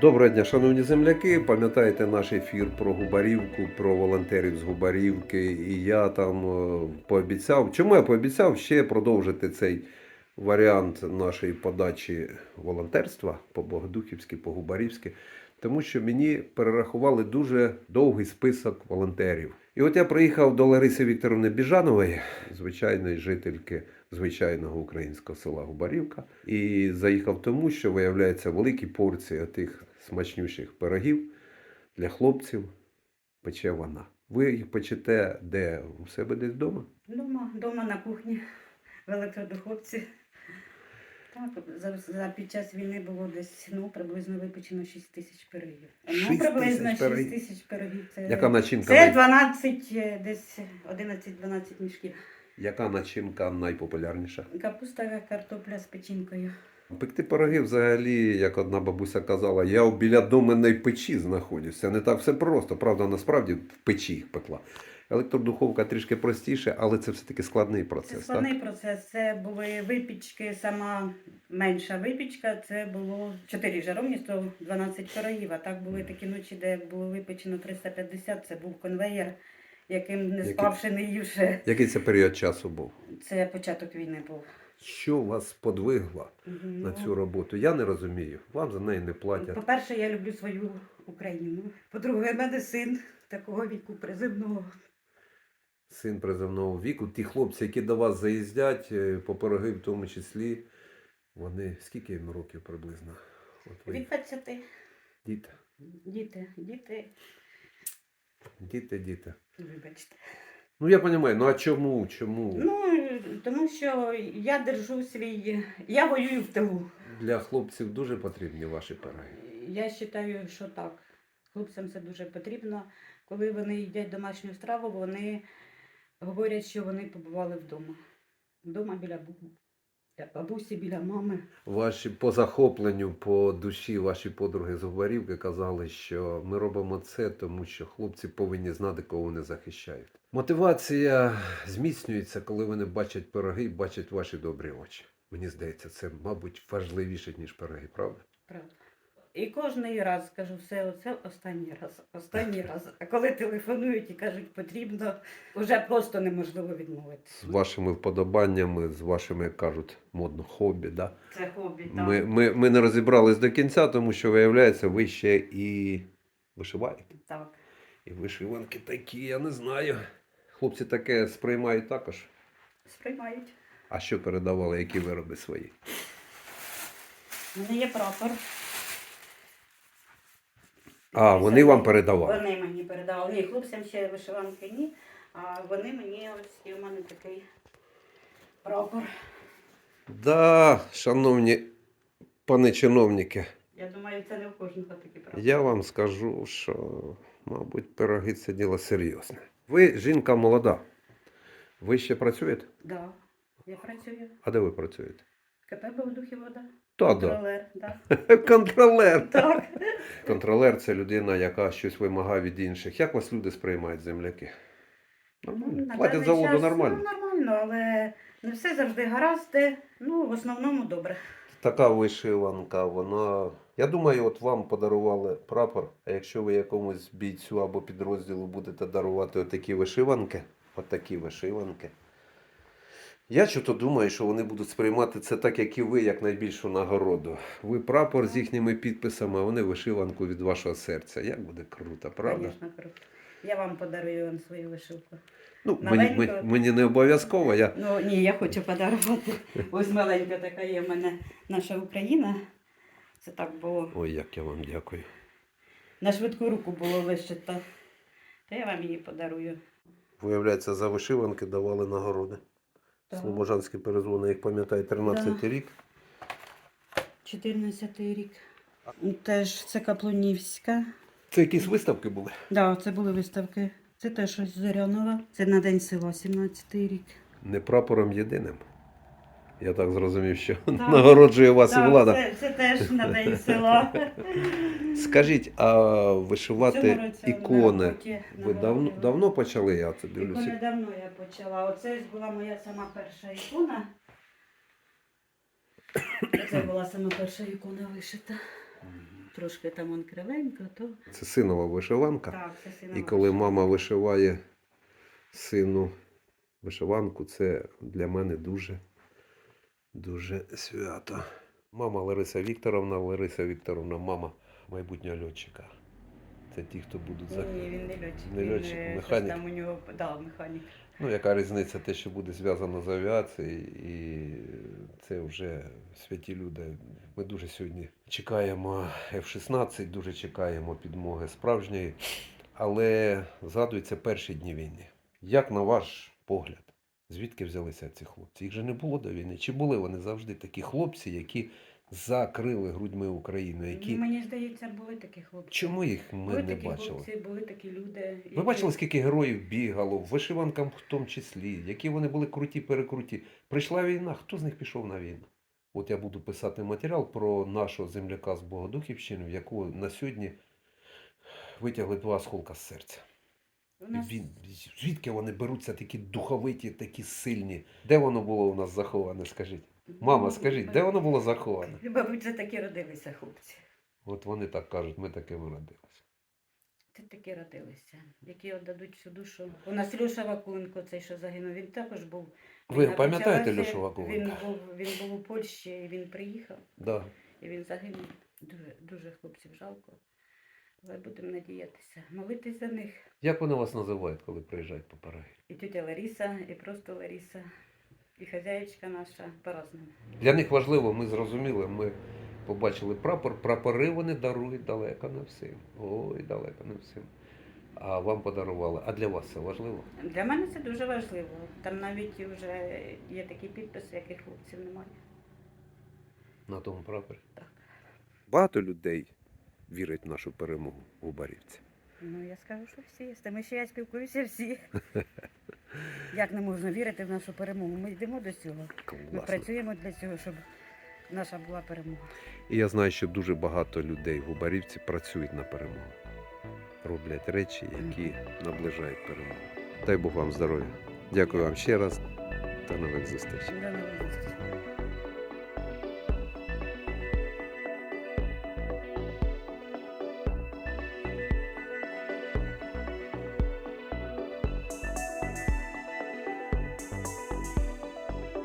Доброго дня, шановні земляки. Пам'ятаєте наш ефір про Губарівку, про волонтерів з Губарівки. І я там е, пообіцяв. Чому я пообіцяв ще продовжити цей варіант нашої подачі волонтерства по Богодухівськи, по Губарівськи, тому що мені перерахували дуже довгий список волонтерів. І от я приїхав до Лариси Вікторовни Біжанової, звичайної жительки звичайного українського села Губарівка, і заїхав тому, що виявляється великі порції тих смачнющих пирогів для хлопців пече вона. Ви їх печете де? У себе десь вдома? Дома, дома на кухні, в електродуховці. Так, за, за під час війни було десь ну, приблизно випечено 6 тисяч пирогів. Ну, приблизно тисяч 6 пирогів? тисяч пирогів. Це, Яка начинка? це най- 12, е, десь 11-12 мішків. Яка начинка найпопулярніша? Капуста, картопля з печінкою. Пекти пироги взагалі, як одна бабуся казала, я біля доменної печі знаходжуся. Не так все просто. Правда, насправді в печі їх пекла. Електродуховка трішки простіше, але це все-таки складний Це процес. Так? складний процес. Це були випічки, сама менша випічка. Це було 4 жаровні, 112 пирогів. А так були такі ночі, де було випечено 350. Це був конвеєр, яким не Який? спавши, не ївши. Який це період часу був? Це початок війни був. Що вас подвигло на Ну, цю роботу? Я не розумію. Вам за неї не платять. По-перше, я люблю свою Україну. По-друге, мене син такого віку призивного. Син приземного віку. Ті хлопці, які до вас заїздять, е, по пироги в тому числі, вони скільки їм років приблизно? От ви Від 20. діти, Діти, діти, діти, діти. вибачте. Ну я розумію, ну а чому? Чому? Ну, тому що я держу свій. Я воюю в тилу. Для хлопців дуже потрібні ваші пироги. Я вважаю, що так. Хлопцям це дуже потрібно. Коли вони їдять домашню страву, вони говорять, що вони побували вдома. Вдома біля бу- біля бабусі, біля мами. Ваші по захопленню, по душі, ваші подруги з Губарівки казали, що ми робимо це, тому що хлопці повинні знати, кого вони захищають. Мотивація зміцнюється, коли вони бачать пироги і бачать ваші добрі очі. Мені здається, це, мабуть, важливіше, ніж пироги, правда? Правда. І кожний раз кажу, все, оце останній раз, останній раз. А коли телефонують і кажуть, потрібно, вже просто неможливо відмовитися. З вашими вподобаннями, з вашими, як кажуть, модно хобі. Да? Це хобі. так. Ми, ми, ми не розібрались до кінця, тому що, виявляється, ви ще і вишиваєте. Так. І вишиванки такі, я не знаю. Хлопці таке сприймають також. Сприймають. А що передавали, які вироби свої? У мене є прапор. А, вони вам передавали. Вони мені передавали. Ні, хлопцям ще вишиванки ні. А вони мені ось і у мене такий прапор. Да, шановні пани чиновники, Я думаю, це не у кожного такий прапор. я вам скажу, що, мабуть, пироги це діло серйозне. Ви жінка молода. Ви ще працюєте? Да. Я працюю. А де ви працюєте? КП Богодухів вода. Та. Контролер, да. Контролер. Так. Контролер це людина, яка щось вимагає від інших. Як вас люди сприймають земляки? Нормально. На Платять даний за воду час, нормально. Ну, нормально, але не все завжди гаразд. де, Ну, в основному добре. Така вишиванка, вона. Я думаю, от вам подарували прапор, а якщо ви якомусь бійцю або підрозділу будете дарувати отакі вишиванки, отакі вишиванки. Я чого-то думаю, що вони будуть сприймати це так, як і ви, як найбільшу нагороду. Ви прапор з їхніми підписами, а вони вишиванку від вашого серця. Як буде круто, правда? Звісно, круто. Я вам подарую вам свою вишивку. Ну, мені, мені, мені не обов'язково. Я... Ну ні, я хочу подарувати. Ось маленька така є в мене наша Україна. Це так було. Ой, як я вам дякую. На швидку руку було вишито. То я вам її подарую. Виявляється, за вишиванки давали нагороди. Так. Слобожанські перезвони, як пам'ятаю, 13 Да. рік. 14 рік. Теж це Каплунівська. Це якісь виставки були? Да, це були виставки. Це теж ось Зорянова. Це на День села, 17 рік. Не прапором єдиним. Я так зрозумів, що Так. нагороджує вас і влада. Це, це теж на День села. Скажіть, а вишивати ікони ви давно, давно почали? Я це Ікони дивлюся. давно я почала. Оце була моя сама перша ікона. Це була сама перша ікона вишита. трошки там он кривенько, то Це синова вишиванка. так, це сина І коли мама вишиває сину вишиванку, це для мене дуже, дуже свято. Мама Лариса Вікторовна, Лариса Вікторовна, мама майбутнього льотчика. Це ті, хто будуть за. ні, він не льотчик. Не він, льотчик, е, щось механік. Там у нього, да, механік. Ну, яка різниця, те, що буде зв'язано з авіацією, і це вже святі люди. Ми дуже сьогодні чекаємо F-16, дуже чекаємо підмоги справжньої. Але згадуються перші дні війни. Як на ваш погляд, звідки взялися ці хлопці? Їх же не було до війни. Чи були вони завжди такі хлопці, які закрили грудьми Україну? Які... Ну, мені здається, були такі хлопці. Чому їх ми були не такі бачили? хлопці, були такі люди. Ви бачили, скільки героїв бігало, вишиванкам в тому числі, які вони були круті, перекруті. Прийшла війна, хто з них пішов на війну? От я буду писати матеріал про нашого земляка з Богодухівщини, в якого на сьогодні витягли два осколка з серця. Нас... Він, звідки вони беруться такі духовиті, такі сильні? Де воно було у нас заховане, скажіть? Мама, скажіть, де воно було заховане? Мабуть, це такі родилися хлопці. От вони так кажуть, ми такими родилися. Це такі родилися, які віддадуть всю душу. У нас Льоша Вакуленко, цей, що загинув, він також був. Ви пам'ятаєте Льошу Вакуленка? Він був, він був у Польщі, і він приїхав, Да. і він загинув. Дуже, дуже хлопців жалко. Але будемо надіятися, молитись за них. Як вони вас називають, коли приїжджають по? І тетя Лариса, і просто Лариса, і хазяєчка наша по-разному. Для них важливо, ми зрозуміли, ми побачили прапор, прапори вони дарують далеко не всім. Ой, далеко не всім. А вам подарували. А для вас це важливо? Для мене це дуже важливо. Там навіть вже є такі підписи, яких хлопців немає. На тому прапорі? Так. Багато людей вірить в нашу перемогу у Барівці. Ну, я скажу, що всі. З тими, що я спілкуюся, всі. Як не можна вірити в нашу перемогу? Ми йдемо до цього. Ми працюємо для цього, щоб наша була перемога. І я знаю, що дуже багато людей в Губарівці працюють на перемогу. Роблять речі, які наближають перемогу. Дай Бог вам здоров'я. Дякую вам ще раз. До нових зустрічей. До нових зустрічей.